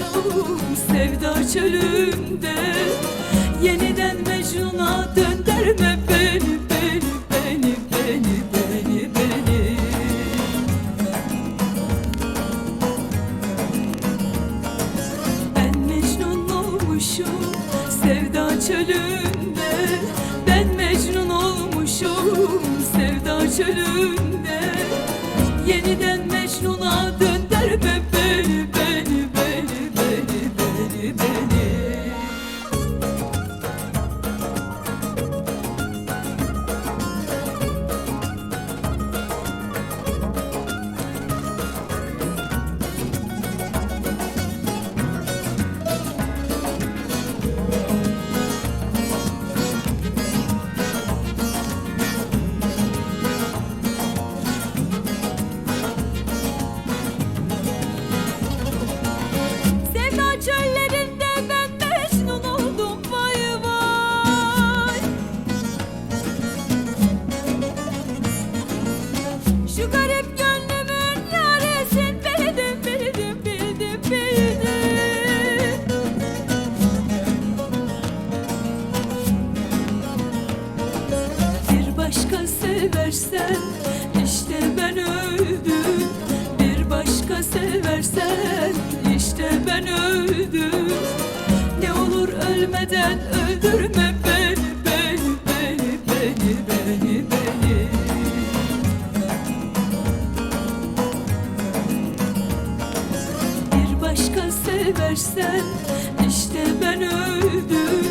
olmuşum sevda çölünde. Yeniden Mecnun'a döndürme beni beni beni beni beni beni. Ben Mecnun olmuşum sevda çölünde. Ben Mecnun olmuşum sevda çölünde. Yeniden Mecnun'a döndürme beni beni beni seversen işte ben öldüm. Bir başka seversen işte ben öldüm. Ne olur ölmeden öldürme beni beni beni beni beni beni. Bir başka seversen işte ben öldüm.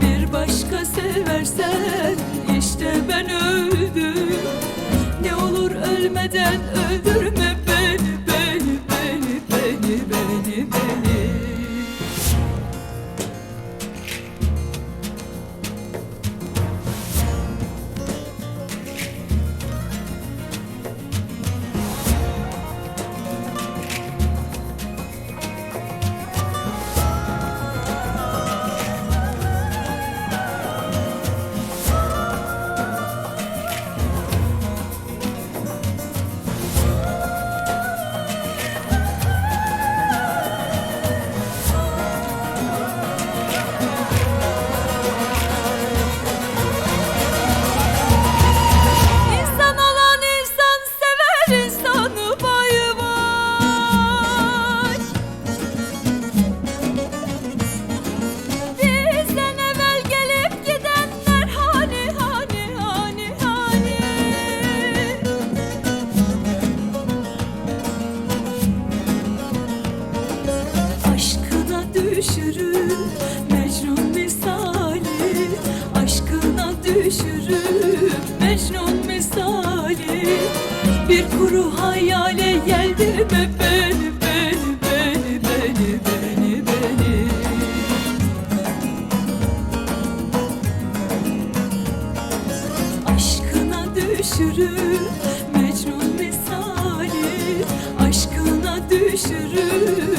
Bir başka seversen işte ben öldüm ölmeden öldürme düşürür Bir kuru hayale yeldirme beni beni beni beni beni beni Aşkına düşürür Mecnun misali Aşkına düşürür